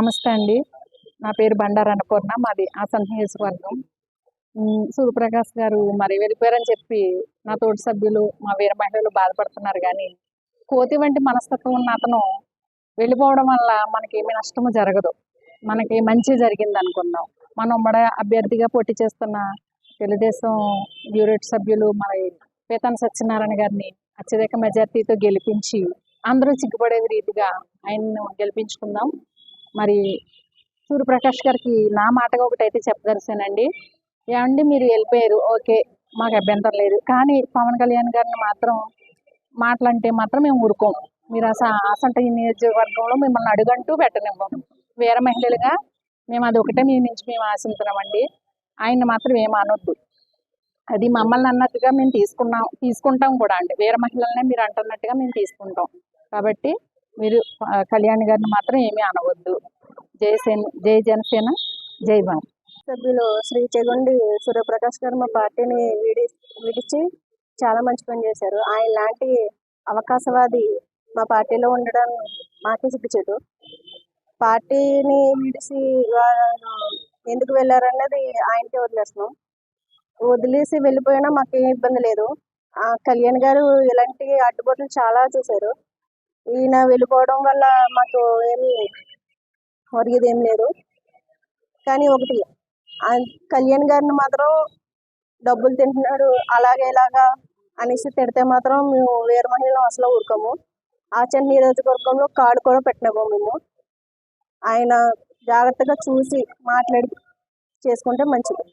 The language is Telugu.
నమస్తే అండి. నా పేరు బండారు అన్నపూర్ణ మాది ఆసన్ వర్గం సూర్యప్రకాష్ గారు మరి వెళ్ళిపోయారని చెప్పి నా తోటి సభ్యులు మా వీర మహిళలు బాధపడుతున్నారు కానీ కోతి వంటి మనస్తత్వం ఉన్న అతను వెళ్ళిపోవడం వల్ల మనకి ఏమి నష్టము జరగదు. మనకి మంచి జరిగింది అనుకుందాం. మనం ఉమ్మడి అభ్యర్థిగా పోటీ చేస్తున్న తెలుగుదేశం బ్యూరేట్ సభ్యులు మరి పీతాన్ సత్యనారాయణ గారిని అత్యధిక మెజార్టీతో గెలిపించి అందరూ చిక్కుపడే రీతిగా ఆయన్ను గెలిపించుకుందాం. మరి సూర్యప్రకాష్ గారికి నా మాటగా ఒకటైతే అయితే చెప్పదలిసానండి ఏమండి మీరు వెళ్ళిపోయారు. ఓకే మాకు అభ్యంతరం లేదు. కానీ పవన్ కళ్యాణ్ గారిని మాత్రం మాటలంటే మాత్రం మేము ఊరుకోం మీరు అసలు అసంట ఈ నియోజకవర్గంలో మిమ్మల్ని అడుగంటూ పెట్టనివ్వం వేర మహిళలుగా మేము అది ఒకటే మీ నుంచి మేము ఆశిస్తున్నామండి ఆయన్ని మాత్రం ఏం అనొద్దు. అది మమ్మల్ని అన్నట్టుగా మేము తీసుకున్నాం తీసుకుంటాం కూడా అండి. వేరే మహిళలనే మీరు అంటున్నట్టుగా మేము తీసుకుంటాం. కాబట్టి మీరు కళ్యాణ్ గారిని మాత్రం ఏమీ అనవద్దు. జై సేన జై జనసేన జై భారత్. సభ్యులు శ్రీ చెగుండి సూర్యప్రకాష్ గారు మా పార్టీని విడి విడిచి చాలా మంచి పని చేశారు. ఆయన లాంటి అవకాశవాది మా పార్టీలో ఉండడం మాకే సిగ్గుచేటు పార్టీని విడిచి ఎందుకు వెళ్ళారన్నది ఆయనకే వదిలేస్తున్నాం. వదిలేసి వెళ్ళిపోయినా మాకేం ఇబ్బంది లేదు. ఆ కళ్యాణ్ గారు ఇలాంటి అడ్డుబాట్లు చాలా చూశారు. ఈయన వెళ్ళిపోవడం వల్ల మాకు ఏమి ఒరిగేది ఏం లేదు. కానీ ఒకటి ఆ కళ్యాణ్ గారిని మాత్రం డబ్బులు తింటున్నాడు అలాగే ఇలాగా అనేసి తిడితే మాత్రం మేము వేరు మహిళలు అసలు ఊరుకోము. ఆచరణ నియోజకవర్గంలో కార్డు కూడా పెట్టినాము మేము. ఆయన జాగ్రత్తగా చూసి మాట్లాడి చేసుకుంటే మంచిది.